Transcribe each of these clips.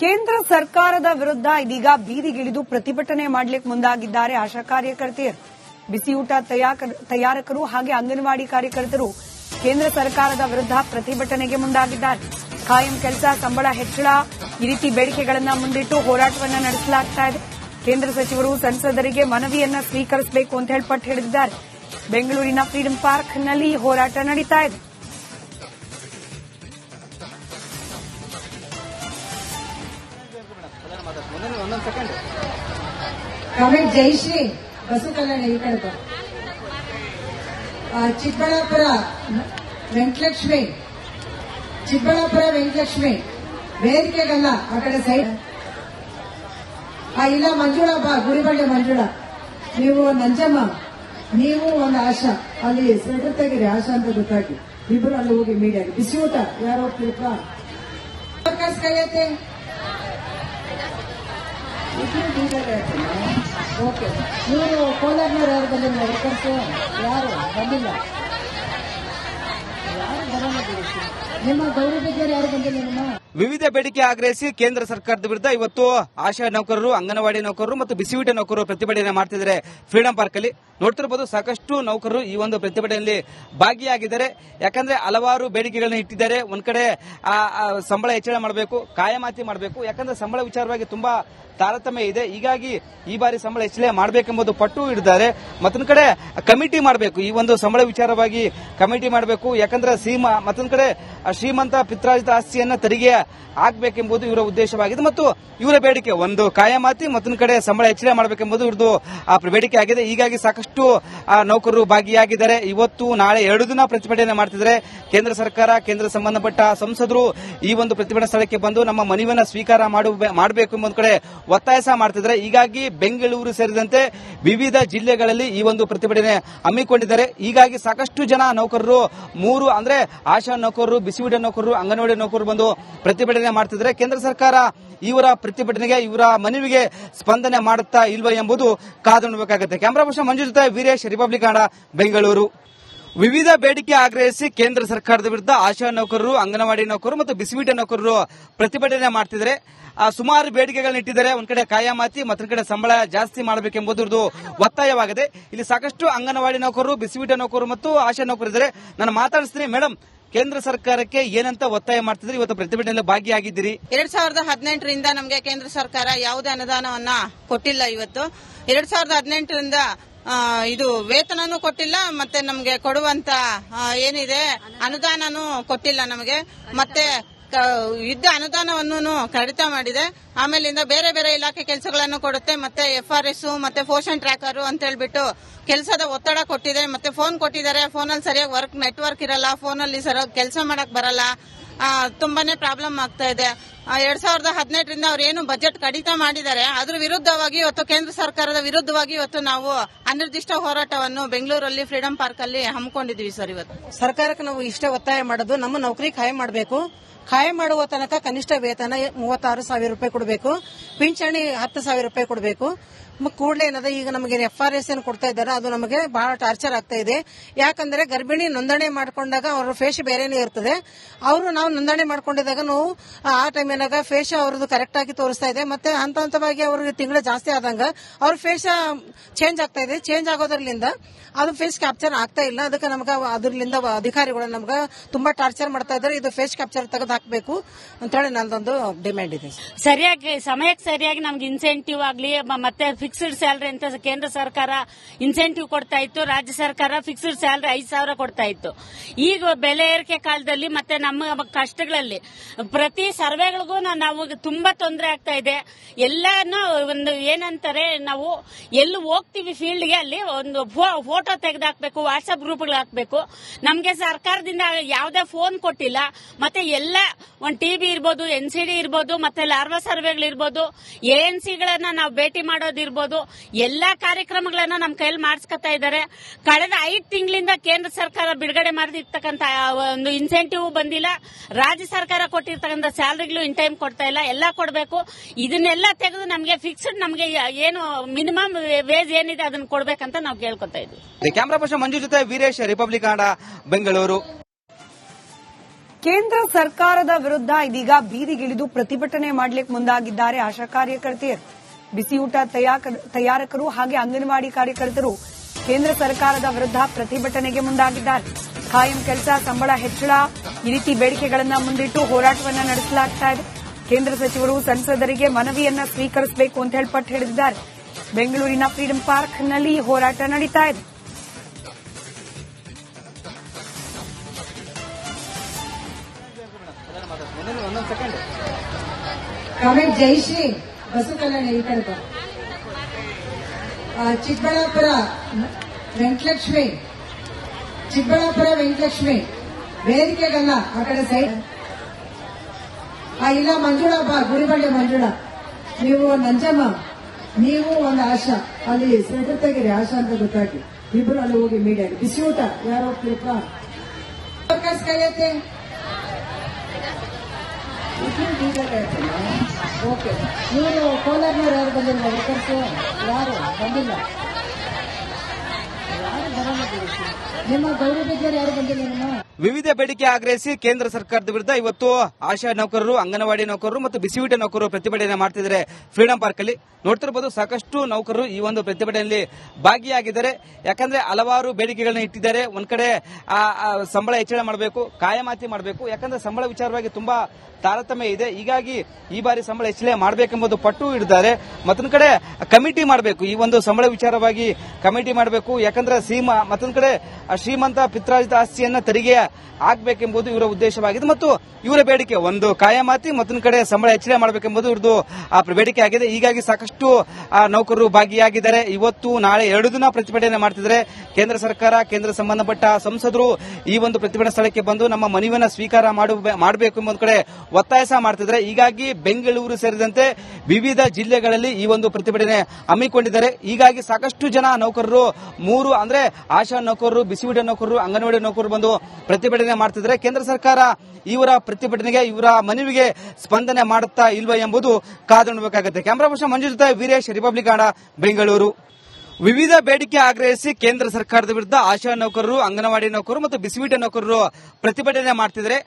ಕೇಂದ್ರ ಸರ್ಕಾರದ ವಿರುದ್ಧ ಇದೀಗ ಬೀದಿಗಿಳಿದು ಪ್ರತಿಭಟನೆ ಮಾಡಲಿಕ್ಕೆ ಮುಂದಾಗಿದ್ದಾರೆ ಆಶಾ ಕಾರ್ಯಕರ್ತೆಯರು. ಬಿಸಿಯೂಟ ತಯಾರಕರು ಹಾಗೆ ಅಂಗನವಾಡಿ ಕಾರ್ಯಕರ್ತರು ಕೇಂದ್ರ ಸರ್ಕಾರದ ವಿರುದ್ಧ ಪ್ರತಿಭಟನೆಗೆ ಮುಂದಾಗಿದ್ದಾರೆ. ಕಾಯಂ ಕೆಲಸ, ಸಂಬಳ ಹೆಚ್ಚಳ, ಈ ರೀತಿ ಬೇಡಿಕೆಗಳನ್ನ ಮುಂದಿಟ್ಟು ಹೋರಾಟವನ್ನ ನಡೆಸಲಾಗ್ತಾ ಇದೆ. ಕೇಂದ್ರ ಸಚಿವರು ಸಂಸದರಿಗೆ ಮನವಿಯನ್ನ ಸ್ವೀಕರಿಸಬೇಕು ಅಂತ ಹೇಳಿ ಪಟ್ಟು ಹಿಡಿದಿದ್ದಾರೆ ಬೆಂಗಳೂರಿನ ಫ್ರೀಡಂ ಪಾರ್ಕ್ನಲ್ಲಿ ಹೋರಾಟ ನಡೀತಾ ಇದೆ. ಕಾಮೆಂಟ್ ಜೈಶ್ರೀ ಬಸವ ಕಲ್ಯಾಣ ಈ ಕಡೆ ಚಿಕ್ಕಬಳ್ಳಾಪುರ, ವೆಂಕಟಲಕ್ಷ್ಮಿ ಚಿಕ್ಕಬಳ್ಳಾಪುರ, ವೆಂಕಟಲಕ್ಷ್ಮಿ, ವೇದಿಕೆಗಲ್ಲ, ಆ ಕಡೆ ಸೈಡ್ ಆ, ಇಲ್ಲ, ಮಂಜುಳಾ ಬಾ ಮಂಜುಳ. ನೀವು ನಂಜಮ್ಮ, ನೀವು ಒಂದು ಆಶಾ. ಅಲ್ಲಿ ಸ್ವೆಟರ್ ತೆಗೀರಿ ಆಶಾ ಅಂತ ಗೊತ್ತಾಗಿ. ಇಬ್ಬರು ಅಲ್ಲಿ ಹೋಗಿ ಮೀಡಿಯಾಗಿ ಬಿಸಿ ಊಟ ಯಾರು ಹೋಗ್ತಿರಪ್ಪ ಕೈಯತ್ತೆ. ಓಕೆ ಇವರು ಕೋಲಾರ್ನವ್ರು ಯಾರು ಬಂದಿಲ್ಲ ಯಾರು ಬಂದಿಲ್ಲ ಯಾರು ಬರಲ್ಲ ವಿವಿಧ ಬೇಡಿಕೆ ಆಗ್ರಹಿಸಿ ಕೇಂದ್ರ ಸರ್ಕಾರದ ವಿರುದ್ಧ ಇವತ್ತು ಆಶಾ ನೌಕರರು, ಅಂಗನವಾಡಿ ನೌಕರರು ಮತ್ತು ಬಿಸಿಯೂಟ ನೌಕರರು ಪ್ರತಿಭಟನೆ ಮಾಡ್ತಿದ್ದಾರೆ ಫ್ರೀಡಂ ಪಾರ್ಕ್ ಅಲ್ಲಿ. ನೋಡ್ತಿರ್ಬೋದು ಸಾಕಷ್ಟು ನೌಕರರು ಈ ಒಂದು ಪ್ರತಿಭಟನೆಯಲ್ಲಿ ಭಾಗಿಯಾಗಿದ್ದಾರೆ. ಯಾಕಂದ್ರೆ ಹಲವಾರು ಬೇಡಿಕೆಗಳನ್ನ ಇಟ್ಟಿದ್ದಾರೆ. ಒಂದ್ ಕಡೆ ಸಂಬಳ ಹೆಚ್ಚಳ ಮಾಡಬೇಕು, ಕಾಯಮಾತಿ ಮಾಡಬೇಕು. ಯಾಕಂದ್ರೆ ಸಂಬಳ ವಿಚಾರವಾಗಿ ತುಂಬಾ ತಾರತಮ್ಯ ಇದೆ. ಹೀಗಾಗಿ ಈ ಬಾರಿ ಸಂಬಳ ಹೆಚ್ಚಳ ಮಾಡಬೇಕೆಂಬುದು ಪಟ್ಟು ಹಿಡಿದ್ದಾರೆ ಮತ್ತೊಂದು ಕಡೆ ಕಮಿಟಿ ಮಾಡಬೇಕು. ಈ ಒಂದು ಸಂಬಳ ವಿಚಾರವಾಗಿ ಕಮಿಟಿ ಮಾಡಬೇಕು. ಯಾಕಂದ್ರೆ ಸೀಮಾ ಮತ್ತೊಂದು ಕಡೆ ಶ್ರೀಮಂತ ಪಿತ್ರಾಜಿತ ಆಸ್ತಿಯನ್ನ ತೆರಿಗೆ ಆಗಬೇಕೆಂಬುದು ಇವರ ಉದ್ದೇಶವಾಗಿದೆ. ಮತ್ತು ಇವರ ಬೇಡಿಕೆ ಒಂದು, ಕಾಯಮಾತಿ, ಮತ್ತೊಂದು ಕಡೆ ಸಂಬಳ ಹೆಚ್ಚಳ ಮಾಡಬೇಕೆಂಬುದು ಇವರದು ಬೇಡಿಕೆ ಆಗಿದೆ. ಹೀಗಾಗಿ ಸಾಕಷ್ಟು ನೌಕರರು ಭಾಗಿಯಾಗಿದ್ದಾರೆ. ಇವತ್ತು, ನಾಳೆ ಎರಡು ದಿನ ಪ್ರತಿಭಟನೆ ಮಾಡ್ತಿದ್ದಾರೆ. ಕೇಂದ್ರ ಸರ್ಕಾರ, ಕೇಂದ್ರ ಸಂಬಂಧಪಟ್ಟ ಸಂಸದರು ಈ ಒಂದು ಪ್ರತಿಭಟನಾ ಸ್ಥಳಕ್ಕೆ ಬಂದು ನಮ್ಮ ಮನವಿಯನ್ನು ಸ್ವೀಕಾರ ಮಾಡು- ಮಾಡಬೇಕು ಎಂಬ ಕಡೆ ಒತ್ತಾಯ ಸಹ ಮಾಡ್ತಿದ್ದಾರೆ. ಹೀಗಾಗಿ ಬೆಂಗಳೂರು ಸೇರಿದಂತೆ ವಿವಿಧ ಜಿಲ್ಲೆಗಳಲ್ಲಿ ಈ ಒಂದು ಪ್ರತಿಭಟನೆ ಹಮ್ಮಿಕೊಂಡಿದ್ದಾರೆ. ಹೀಗಾಗಿ ಸಾಕಷ್ಟು ಜನ ನೌಕರರು, ಮೂರು ಅಂದ್ರೆ ಆಶಾ ನೌಕರರು ಬಿಸಿಯೂಟ ನೌಕರರು, ಅಂಗನವಾಡಿ ನೌಕರರು ಬಂದು ಪ್ರತಿಭಟನೆ ಮಾಡ್ತಿದ್ರೆ ಕೇಂದ್ರ ಸರ್ಕಾರ ಇವರ ಪ್ರತಿಭಟನೆಗೆ, ಇವರ ಮನವಿಗೆ ಸ್ಪಂದನೆ ಮಾಡುತ್ತಾ ಇಲ್ವಾ ಎಂಬುದು ಕಾದು ನೋಡಬೇಕಾಗುತ್ತೆ. ಕ್ಯಾಮರಾ ಪರ್ಸನ್ ಮಂಜು ಜೊತೆ ವೀರೇಶ್, ರಿಪಬ್ಲಿಕ್ ಕನ್ನಡ, ಬೆಂಗಳೂರು. ವಿವಿಧ ಬೇಡಿಕೆ ಆಗ್ರಹಿಸಿ ಕೇಂದ್ರ ಸರ್ಕಾರದ ವಿರುದ್ಧ ಆಶಾ ನೌಕರರು, ಅಂಗನವಾಡಿ ನೌಕರರು ಮತ್ತು ಬಿಸಿಬೀಟ ನೌಕರರು ಪ್ರತಿಭಟನೆ ಮಾಡ್ತಿದ್ದಾರೆ. ಸುಮಾರು ಬೇಡಿಕೆಗಳನ್ನ ಇಟ್ಟಿದ್ದಾರೆ. ಒಂದ್ ಕಡೆ ಕಾಯಮಾತಿ ಮತ್ತೊಂದ್ ಕಡೆ ಸಂಬಳ ಜಾಸ್ತಿ ಮಾಡಬೇಕೆಂಬುದು ಒತ್ತಾಯವಾಗಿದೆ. ಇಲ್ಲಿ ಸಾಕಷ್ಟು ಅಂಗನವಾಡಿ ನೌಕರರು ಬಿಸಿವೀಟ ನೌಕರರು ಮತ್ತು ಆಶಾ ನೌಕರರು ಇದ್ದಾರೆ ನಾನು ಮಾತಾಡಿಸ್ತೀನಿ ಮೇಡಮ್ ಕೇಂದ್ರ ಸರ್ಕಾರಕ್ಕೆ ಏನಂತ ಒತ್ತಾಯ ಮಾಡ್ತಿದ್ರಿ? ಇವತ್ತು ಪ್ರತಿಭಟನೆಯಲ್ಲಿ ಭಾಗಿಯಾಗಿದ್ದೀರಿ. ಎರಡ್ ಸಾವಿರದ ಹದಿನೆಂಟರಿಂದ ನಮಗೆ ಕೇಂದ್ರ ಸರ್ಕಾರ ಯಾವುದೇ ಅನುದಾನವನ್ನ ಕೊಟ್ಟಿಲ್ಲ ಇವತ್ತು. ಎರಡ್ ಸಾವಿರದ ಹದಿನೆಂಟರಿಂದ ಇದು ವೇತನನೂ ಕೊಟ್ಟಿಲ್ಲ, ಮತ್ತೆ ನಮಗೆ ಕೊಡುವಂತ ಏನಿದೆ, ಅನುದಾನನೂ ಕೊಟ್ಟಿಲ್ಲ ನಮಗೆ. ಮತ್ತೆ ಯುದ್ಧ ಅನುದಾನವನ್ನು ಕಡಿತ ಮಾಡಿದೆ. ಆಮೇಲಿಂದ ಬೇರೆ ಬೇರೆ ಇಲಾಖೆ ಕೆಲಸಗಳನ್ನು ಕೊಡುತ್ತೆ. ಮತ್ತೆ ಎಫ್ ಆರ್ ಎಸ್ ಮತ್ತೆ ಪೋಷನ್ ಟ್ರ್ಯಾಕರ್ ಅಂತ ಹೇಳ್ಬಿಟ್ಟು ಕೆಲಸದ ಒತ್ತಡ ಕೊಟ್ಟಿದೆ. ಮತ್ತೆ ಫೋನ್ ಕೊಟ್ಟಿದ್ದಾರೆ. ಫೋನಲ್ಲಿ ಸರಿಯಾಗಿ ವರ್ಕ್, ನೆಟ್ವರ್ಕ್ ಇರಲ್ಲ. ಫೋನಲ್ಲಿ ಸರಿಯಾಗಿ ಕೆಲಸ ಮಾಡಕ್ ಬರಲ್ಲ. ತುಂಬಾನೇ ಪ್ರಾಬ್ಲಮ್ ಆಗ್ತಾ ಇದೆ. ಎರಡ್ ಸಾವಿರದ ಹದಿನೆಂಟರಿಂದ ಏನು ಬಜೆಟ್ ಕಡಿತ ಮಾಡಿದ್ದಾರೆ, ಅದ್ರ ವಿರುದ್ಧವಾಗಿ ಇವತ್ತು ಕೇಂದ್ರ ಸರ್ಕಾರದ ವಿರುದ್ಧವಾಗಿ ಇವತ್ತು ನಾವು ಅನಿರ್ದಿಷ್ಟ ಹೋರಾಟವನ್ನು ಬೆಂಗಳೂರಲ್ಲಿ ಫ್ರೀಡಂ ಪಾರ್ಕ್ ಅಲ್ಲಿ ಹಮ್ಮಿಕೊಂಡಿದೀವಿ ಸರ್ ಇವತ್ತು. ಸರ್ಕಾರಕ್ಕೆ ನಾವು ಇಷ್ಟೇ ಒತ್ತಾಯ ಮಾಡೋದು, ನಮ್ಮ ನೌಕರಿ ಖಾಯಂ ಮಾಡಬೇಕು. ಖಾಯಂ ಮಾಡುವ ತನಕ ಕನಿಷ್ಠ ವೇತನ ಮೂವತ್ತಾರು ಸಾವಿರ ರೂಪಾಯಿ ಕೊಡಬೇಕು, ಪಿಂಚಣಿ ಹತ್ತು ಸಾವಿರ ರೂಪಾಯಿ ಕೊಡಬೇಕು. ಕೂಡಲೇ ಏನದ, ಈಗ ನಮಗೆ ಎಫ್ ಆರ್ ಎಸ್ ಏನು ಕೊಡ್ತಾ ಇದ್ದಾರೆ ಅದು ನಮಗೆ ಬಹಳ ಟಾರ್ಚರ್ ಆಗ್ತಾ ಇದೆ. ಯಾಕಂದ್ರೆ ಗರ್ಭಿಣಿ ನೋಂದಣಿ ಮಾಡ್ಕೊಂಡಾಗ ಅವ್ರ ಫೇಸ್ ಬೇರೆನೇ ಇರ್ತದೆ. ಅವರು ನಾವು ನೋಂದಣಿ ಮಾಡ್ಕೊಂಡಿದಾಗ ನಾವು, ಆ ಟೈಮಿನಾಗ ಫೇಸ್ ಅವ್ರದ್ದು ಕರೆಕ್ಟ್ ಆಗಿ ತೋರಿಸ್ತಾ ಇದೆ. ಮತ್ತೆ ಹಂತ ಹಂತವಾಗಿ ಅವ್ರಿಗೆ ತಿಂಗಳು ಜಾಸ್ತಿ ಆದಂಗ ಅವ್ರ ಫೇಸ್ ಚೇಂಜ್ ಆಗ್ತಾ ಇದೆ. ಚೇಂಜ್ ಆಗೋದ್ರಲಿಂದ ಅದು ಫೇಸ್ ಕ್ಯಾಪ್ಚರ್ ಆಗ್ತಾ ಇಲ್ಲ. ಅದಕ್ಕೆ ನಮ್ಗೆ ಅದರಿಂದ ಅಧಿಕಾರಿಗಳು ನಮ್ಗೆ ತುಂಬಾ ಟಾರ್ಚರ್ ಮಾಡ್ತಾ ಇದ್ದಾರೆ. ಇದು ಫೇಸ್ ಕ್ಯಾಪ್ಚರ್ ತೆಗೆದು ಹಾಕಬೇಕು ಅಂತೇಳಿ ನಂದೊಂದು ಡಿಮ್ಯಾಂಡ್ ಇದೆ. ಸರಿಯಾಗಿ, ಸಮಯಕ್ಕೆ ಸರಿಯಾಗಿ ನಮ್ಗೆ ಇನ್ಸೆಂಟಿವ್ ಆಗಲಿ ಮತ್ತೆ ಫಿಕ್ಸ್ಡ್ ಸ್ಯಾಲ್ರಿ ಅಂತ ಕೇಂದ್ರ ಸರ್ಕಾರ ಇನ್ಸೆಂಟಿವ್ ಕೊಡ್ತಾ ಇತ್ತು, ರಾಜ್ಯ ಸರ್ಕಾರ ಫಿಕ್ಸ್ಡ್ ಸ್ಯಾಲ್ರಿ ಐದು ಸಾವಿರ ಕೊಡ್ತಾ ಇತ್ತು. ಈಗ ಬೆಲೆ ಏರಿಕೆ ಕಾಲದಲ್ಲಿ ಮತ್ತೆ ನಮ್ಮ ಕಷ್ಟಗಳಲ್ಲಿ ಪ್ರತಿ ಸರ್ವೆಗಳಿಗೂ ನಾವು ತುಂಬಾ ತೊಂದರೆ ಆಗ್ತಾ ಇದೆ. ಎಲ್ಲಾನು ಒಂದು ಏನಂತಾರೆ, ನಾವು ಎಲ್ಲಿ ಹೋಗ್ತೀವಿ ಫೀಲ್ಡ್ಗೆ ಅಲ್ಲಿ ಒಂದು ಫೋಟೋ ತೆಗೆದಾಕ್ಬೇಕು ವಾಟ್ಸ್ಆಪ್ ಗ್ರೂಪ್ಗಳು ಹಾಕ್ಬೇಕು. ನಮಗೆ ಸರ್ಕಾರದಿಂದ ಯಾವುದೇ ಫೋನ್ ಕೊಟ್ಟಿಲ್ಲ. ಮತ್ತೆ ಎಲ್ಲ ಒಂದು ವಿ ಇರ್ಬೋದು ಎನ್ ಸಿ ಡಿ ಇರ್ಬೋದು, ಮತ್ತೆ ಲಾರ್ವಾ ಸರ್ವೆಗಳಿರ್ಬೋದು ಎ ಎನ್ ಸಿಗಳನ್ನ ನಾವು ಭೇಟಿ ಮಾಡೋದಿರ್ಬೋದು. ಎಲ್ಲಾ ಕಾರ್ಯಕ್ರಮಗಳನ್ನ ನಮ್ಮ ಕೈಯಲ್ಲಿ ಮಾಡಿಸ್ಕೊತಾ ಇದ್ದಾರೆ ಕಳೆದ ಐದು ತಿಂಗಳಿಂದ ಕೇಂದ್ರ ಸರ್ಕಾರ ಬಿಡುಗಡೆ ಮಾಡಿರ್ತಕ್ಕಂಥ ಒಂದು ಇನ್ಸೆಂಟಿವ್ ಬಂದಿಲ್ಲ. ರಾಜ್ಯ ಸರ್ಕಾರ ಕೊಟ್ಟಿರ್ತಕ್ಕಂಥ ಸ್ಯಾಲರಿಗಳು ಇನ್ ಟೈಮ್ ಕೊಡ್ತಾ ಇಲ್ಲ. ಎಲ್ಲ ಕೊಡಬೇಕು. ಇದನ್ನೆಲ್ಲ ತೆಗೆದು ನಮಗೆ ಫಿಕ್ಸ್ಡ್ ನಮಗೆ ಏನು ಮಿನಿಮಮ್ ವೇಜ್ ಏನಿದೆ ಅದನ್ನ ಕೊಡ್ಬೇಕಂತ ನಾವು ಕೇಳ್ಕೊತಾ ಇದ್ವಿ. ಕ್ಯಾಮರಾ ಪರ್ಸನ್ ಮಂಜು ಜೊತೆ ವೀರೇಶ್ ರಿಪಬ್ಲಿಕ್ ಕನ್ನಡ ಬೆಂಗಳೂರು ಕೇಂದ್ರ ಸರ್ಕಾರದ ವಿರುದ್ಧ ಇದೀಗ ಬೀದಿಗಿಳಿದು ಪ್ರತಿಭಟನೆ ಮಾಡಲಿಕ್ಕೆ ಮುಂದಾಗಿದ್ದಾರೆ ಆಶಾ ಕಾರ್ಯಕರ್ತೆಯರು. ಬಿಸಿಯೂಟ ತಯಾಕ- ತಯಾರಕರು ಹಾಗೆ ಅಂಗನವಾಡಿ ಕಾರ್ಯಕರ್ತರು ಕೇಂದ್ರ ಸರ್ಕಾರದ ವಿರುದ್ಧ ಪ್ರತಿಭಟನೆಗೆ ಮುಂದಾಗಿದ್ದಾರೆ. ಕಾಯಂ ಕೆಲಸ ಸಂಬಳ ಹೆಚ್ಚಳ ಈ ರೀತಿ ಬೇಡಿಕೆಗಳನ್ನು ಮುಂದಿಟ್ಟು ಹೋರಾಟವನ್ನ ನಡೆಸಲಾಗ್ತಾ ಇದೆ. ಕೇಂದ್ರ ಸಚಿವರು ಸಂಸದರಿಗೆ ಮನವಿಯನ್ನ ಸ್ವೀಕರಿಸಬೇಕು ಅಂತ ಹೇಳಿ ಪಟ್ಟು ಹಿಡಿದಿದ್ದಾರೆ ಬೆಂಗಳೂರಿನ ಫ್ರೀಡಂ ಪಾರ್ಕ್ನಲ್ಲಿ ಹೋರಾಟ ನಡೀತಾ ಇದೆ. ಕಾಮೆಂಟ್ ಜಯಶ್ರೀ ಬಸವ ಕಲ್ಯಾಣ ಈ ಚಿಕ್ಕಬಳ್ಳಾಪುರ ವೆಂಕಟಲಕ್ಷ್ಮಿ ಚಿಕ್ಕಬಳ್ಳಾಪುರ ವೆಂಕಟಲಕ್ಷ್ಮಿ, ವೇದಿಕೆಗಲ್ಲ ಆ ಕಡೆ ಸೈಡ್ ಇಲ್ಲ ಮಂಜುಳಾ ಬಾ ಗುರಿಬಳ್ಳಿ ಮಂಜುಳಾ. ನೀವು ನಂಜಮ್ಮ, ನೀವು ಒಂದು ಆಶಾ. ಅಲ್ಲಿ ಸ್ವೆಟರ್ ಆಶಾ ಅಂತ ಗೊತ್ತಾಗಿ ಇಬ್ಬರು ಅಲ್ಲಿ ಹೋಗಿ ಮೀಡಿಯಾ ಬಿಸಿ ಊಟ ಯಾರು ವರ್ಕರ್ಸ್ ಕೈ. ಓಕೆ ನೀವು ಕೋಲಾರ್ನವ್ರು ಯಾರು ಬಂದಿಲ್ಲ? ಯಾರು? ಬಂದಿಲ್ಲ. ವಿವಿಧ ಬೇಡಿಕೆ ಆಗ್ರಹಿಸಿ ಕೇಂದ್ರ ಸರ್ಕಾರದ ವಿರುದ್ಧ ಇವತ್ತು ಆಶಾ ನೌಕರರು, ಅಂಗನವಾಡಿ ನೌಕರರು ಮತ್ತು ಬಿಸಿಯೂಟ ನೌಕರರು ಪ್ರತಿಭಟನೆ ಮಾಡ್ತಿದ್ದಾರೆ ಫ್ರೀಡಂ ಪಾರ್ಕ್ ಅಲ್ಲಿ ನೋಡ್ತಿರ್ಬೋದು ಸಾಕಷ್ಟು ನೌಕರರು ಈ ಒಂದು ಪ್ರತಿಭಟನೆಯಲ್ಲಿ ಭಾಗಿಯಾಗಿದ್ದಾರೆ. ಯಾಕಂದ್ರೆ ಹಲವಾರು ಬೇಡಿಕೆಗಳನ್ನ ಇಟ್ಟಿದ್ದಾರೆ. ಒಂದ್ ಕಡೆ ಸಂಬಳ ಹೆಚ್ಚಳ ಮಾಡಬೇಕು, ಕಾಯಮಾತಿ ಮಾಡಬೇಕು. ಯಾಕಂದ್ರೆ ಸಂಬಳ ವಿಚಾರವಾಗಿ ತುಂಬಾ ತಾರತಮ್ಯ ಇದೆ. ಹೀಗಾಗಿ ಈ ಬಾರಿ ಸಂಬಳ ಹೆಚ್ಚಳ ಮಾಡಬೇಕೆಂಬುದು ಪಟ್ಟು ಇಡಿದ್ದಾರೆ ಮತ್ತೊಂದು ಕಡೆ ಕಮಿಟಿ ಮಾಡಬೇಕು. ಈ ಒಂದು ಸಂಬಳ ವಿಚಾರವಾಗಿ ಕಮಿಟಿ ಮಾಡಬೇಕು. ಯಾಕಂದ್ರೆ ಸೀಮಾ ಮತ್ತೊಂದ್ ಕಡೆ ಶ್ರೀಮಂತ ಪಿತ್ರಾಜಿತ ಆಸ್ತಿಯನ್ನ ತೆರಿಗೆ ಆಗ್ಬೇಕೆಂಬುದು ಇವರ ಉದ್ದೇಶವಾಗಿದೆ. ಮತ್ತು ಇವರ ಬೇಡಿಕೆ ಒಂದು, ಕಾಯಮಾತಿ, ಮತ್ತೊಂದು ಕಡೆ ಸಂಬಳ ಹೆಚ್ಚಳ ಮಾಡಬೇಕೆಂಬುದು ಇವ್ರದ್ದು, ಆ ಬೇಡಿಕೆ ಆಗಿದೆ. ಹೀಗಾಗಿ ಸಾಕಷ್ಟು ನೌಕರರು ಭಾಗಿಯಾಗಿದ್ದಾರೆ. ಇವತ್ತು, ನಾಳೆ ಎರಡು ದಿನ ಪ್ರತಿಭಟನೆ ಮಾಡ್ತಿದ್ದಾರೆ. ಕೇಂದ್ರ ಸರ್ಕಾರ, ಕೇಂದ್ರ ಸಂಬಂಧಪಟ್ಟ ಸಂಸದರು ಈ ಒಂದು ಪ್ರತಿಭಟನಾ ಸ್ಥಳಕ್ಕೆ ಬಂದು ನಮ್ಮ ಮನವಿಯನ್ನ ಸ್ವೀಕಾರ ಮಾಡು- ಮಾಡಬೇಕು ಎಂಬ ಕಡೆ ಒತ್ತಾಯ ಸಹ ಮಾಡ್ತಿದ್ದಾರೆ. ಹೀಗಾಗಿ ಬೆಂಗಳೂರು ಸೇರಿದಂತೆ ವಿವಿಧ ಜಿಲ್ಲೆಗಳಲ್ಲಿ ಈ ಒಂದು ಪ್ರತಿಭಟನೆ ಹಮ್ಮಿಕೊಂಡಿದ್ದಾರೆ. ಹೀಗಾಗಿ ಸಾಕಷ್ಟು ಜನ ನೌಕರರು, ಮೂರು ಅಂದ್ರೆ ಆಶಾ ನೌಕರರು, ಬಿಸಿವಿಡ ನೌಕರರು, ಅಂಗನವಾಡಿ ನೌಕರರು ಬಂದು ಪ್ರತಿಭಟನೆ ಮಾಡ್ತಿದ್ರೆ ಕೇಂದ್ರ ಸರ್ಕಾರ ಇವರ ಪ್ರತಿಭಟನೆಗೆ, ಇವರ ಮನವಿಗೆ ಸ್ಪಂದನೆ ಮಾಡುತ್ತಾ ಇಲ್ವಾ ಎಂಬುದು ಕಾದು ನೋಡಬೇಕಾಗುತ್ತೆ. ಕ್ಯಾಮರಾ ಪರ್ಸನ್ ಮಂಜು ಜೊತೆ ವೀರೇಶ್ ರಿಪಬ್ಲಿಕ್ ಆಡ ಬೆಂಗಳೂರು. ವಿವಿಧ ಬೇಡಿಕೆ ಆಗ್ರಹಿಸಿ ಕೇಂದ್ರ ಸರ್ಕಾರದ ವಿರುದ್ಧ ಆಶಾ ನೌಕರರು, ಅಂಗನವಾಡಿ ನೌಕರರು ಮತ್ತು ಬಿಸಿಬೀಟ ನೌಕರರು ಪ್ರತಿಭಟನೆ ಮಾಡ್ತಿದ್ದಾರೆ.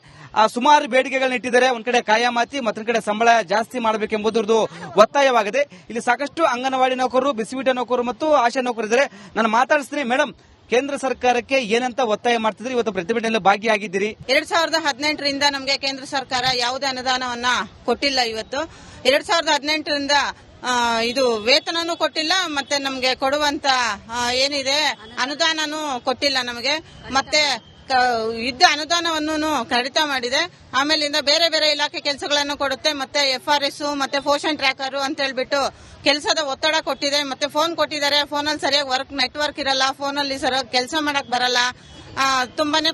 ಸುಮಾರು ಬೇಡಿಕೆಗಳನ್ನ ಇಟ್ಟಿದ್ದಾರೆ. ಒಂದ್ ಕಡೆ ಕಾಯಮಾತಿ ಮತ್ತೊಂದು ಕಡೆ ಸಂಬಳ ಜಾಸ್ತಿ ಮಾಡಬೇಕೆಂಬುದರದು ಒತ್ತಾಯವಾಗಿದೆ. ಇಲ್ಲಿ ಸಾಕಷ್ಟು ಅಂಗನವಾಡಿ ನೌಕರರು, ಬಿಸಿಬೀಟ ನೌಕರರು ಮತ್ತು ಆಶಾ ನೌಕರರು ಇದ್ದಾರೆ. ನಾನು ಮಾತಾಡಿಸ್ತೀನಿ ಮೇಡಮ್ ಕೇಂದ್ರ ಸರ್ಕಾರಕ್ಕೆ ಏನಂತ ಒತ್ತಾಯ ಮಾಡ್ತಿದ್ರಿ? ಇವತ್ತು ಪ್ರತಿಭಟನೆಯಲ್ಲಿ ಭಾಗಿಯಾಗಿದ್ದೀರಿ. ಎರಡ್ ಸಾವಿರದ ಹದಿನೆಂಟರಿಂದ ನಮಗೆ ಕೇಂದ್ರ ಸರ್ಕಾರ ಯಾವುದೇ ಅನುದಾನವನ್ನ ಕೊಟ್ಟಿಲ್ಲ ಇವತ್ತು. ಎರಡ್ ಸಾವಿರದ ಹದಿನೆಂಟರಿಂದ ಇದು ವೇತನನೂ ಕೊಟ್ಟಿಲ್ಲ, ಮತ್ತೆ ನಮಗೆ ಕೊಡುವಂತ ಏನಿದೆ, ಅನುದಾನನೂ ಕೊಟ್ಟಿಲ್ಲ ನಮಗೆ. ಮತ್ತೆ ಇದ್ದ ಅನುದಾನವನ್ನು ಕಡಿತ ಮಾಡಿದೆ. ಆಮೇಲಿಂದ ಬೇರೆ ಬೇರೆ ಇಲಾಖೆ ಕೆಲಸಗಳನ್ನು ಕೊಡುತ್ತೆ, ಮತ್ತೆ ಎಫ್ ಆರ್ ಎಸ್ ಮತ್ತೆ ಪೋಷನ್ ಟ್ರ್ಯಾಕರ್ ಅಂತ ಹೇಳ್ಬಿಟ್ಟು ಕೆಲಸದ ಒತ್ತಡ ಕೊಟ್ಟಿದೆ. ಮತ್ತೆ ಫೋನ್ ಕೊಟ್ಟಿದ್ದಾರೆ, ಫೋನಲ್ಲಿ ಸರಿಯಾಗಿ ವರ್ಕ್ ನೆಟ್ವರ್ಕ್ ಇರಲ್ಲ, ಫೋನಲ್ಲಿ ಸರಿಯಾಗಿ ಕೆಲಸ ಮಾಡಕ್ ಬರಲ್ಲ. ತುಂಬಾನೇ